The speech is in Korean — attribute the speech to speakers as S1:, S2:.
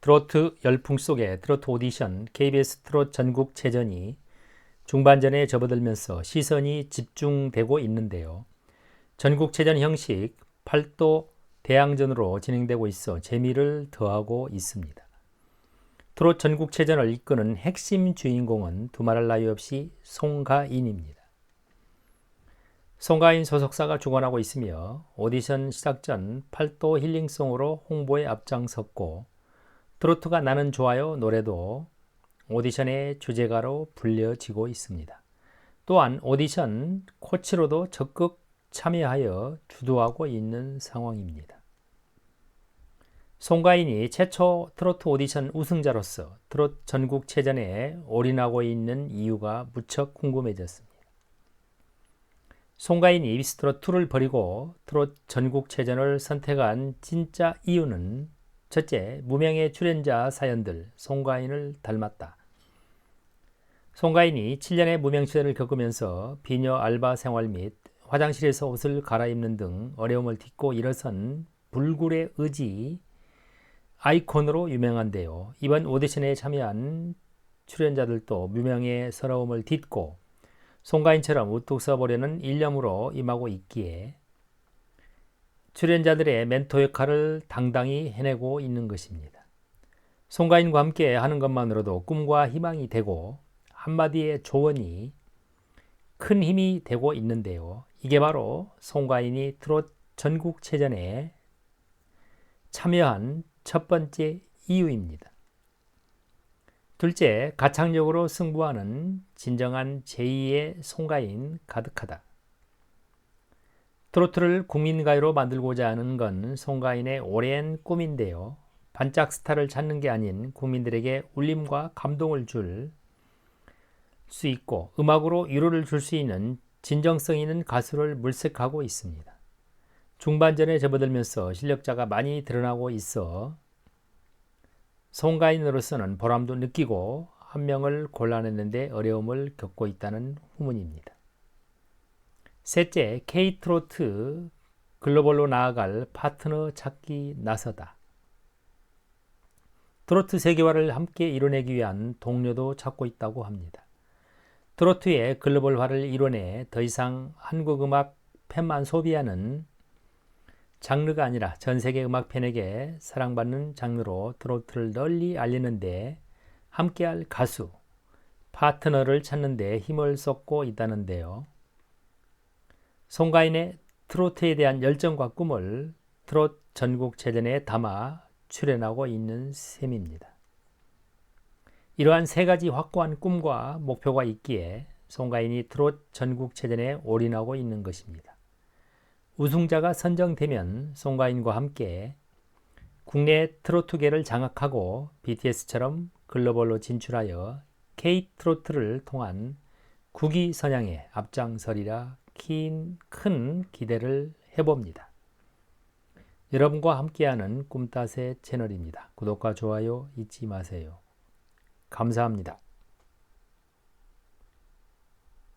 S1: 트로트 열풍 속에 트로트 오디션 KBS 트롯 전국 체전이 중반전에 접어들면서 시선이 집중되고 있는데요. 전국 체전 형식 8도 대항전으로 진행되고 있어 재미를 더하고 있습니다. 트롯 전국 체전을 이끄는 핵심 주인공은 두말할 나위 없이 송가인입니다. 송가인 소속사가 주관하고 있으며 오디션 시작 전 8도 힐링송으로 홍보에 앞장섰고 트로트가 나는 좋아요 노래도 오디션의 주제가로 불려지고 있습니다. 또한 오디션 코치로도 적극 참여하여 주도하고 있는 상황입니다. 송가인이 최초 트로트 오디션 우승자로서 트로트 전국체전에 올인하고 있는 이유가 무척 궁금해졌습니다. 송가인이 미스트롯 2를 버리고 트롯 전국체전을 선택한 진짜 이유는 첫째, 무명의 출연자 사연들 송가인을 닮았다. 송가인이 7년의 무명 시절을 겪으면서 비녀 알바 생활 및 화장실에서 옷을 갈아입는 등 어려움을 딛고 일어선 불굴의 의지 아이콘으로 유명한데요. 이번 오디션에 참여한 출연자들도 무명의 서러움을 딛고 송가인처럼 우뚝 서보려는 일념으로 임하고 있기에 출연자들의 멘토 역할을 당당히 해내고 있는 것입니다. 송가인과 함께 하는 것만으로도 꿈과 희망이 되고 한마디의 조언이 큰 힘이 되고 있는데요. 이게 바로 송가인이 트롯 전국체전에 참여한 첫 번째 이유입니다. 둘째, 가창력으로 승부하는 진정한 제2의 송가인 가득하다. 트로트를 국민가요로 만들고자 하는 건 송가인의 오랜 꿈인데요. 반짝 스타를 찾는 게 아닌 국민들에게 울림과 감동을 줄 수 있고 음악으로 위로를 줄 수 있는 진정성 있는 가수를 물색하고 있습니다. 중반전에 접어들면서 실력자가 많이 드러나고 있어 송가인으로서는 보람도 느끼고 한 명을 골라냈는데 어려움을 겪고 있다는 후문입니다. 셋째, K트로트 글로벌로 나아갈 파트너 찾기 나서다. 트로트 세계화를 함께 이뤄내기 위한 동료도 찾고 있다고 합니다. 트로트의 글로벌화를 이뤄내 더 이상 한국 음악 팬만 소비하는 장르가 아니라 전 세계 음악 팬에게 사랑받는 장르로 트로트를 널리 알리는데 함께할 가수, 파트너를 찾는 데 힘을 쏟고 있다는데요. 송가인의 트로트에 대한 열정과 꿈을 트롯 전국 체전에 담아 출연하고 있는 셈입니다. 이러한 세 가지 확고한 꿈과 목표가 있기에 송가인이 트롯 전국 체전에 올인하고 있는 것입니다. 우승자가 선정되면 송가인과 함께 국내 트로트계를 장악하고 BTS처럼 글로벌로 진출하여 K-트로트를 통한 국위 선양에 앞장서리라 큰 기대를 해봅니다. 여러분과 함께하는 꿈따세 채널입니다. 구독과 좋아요 잊지 마세요. 감사합니다.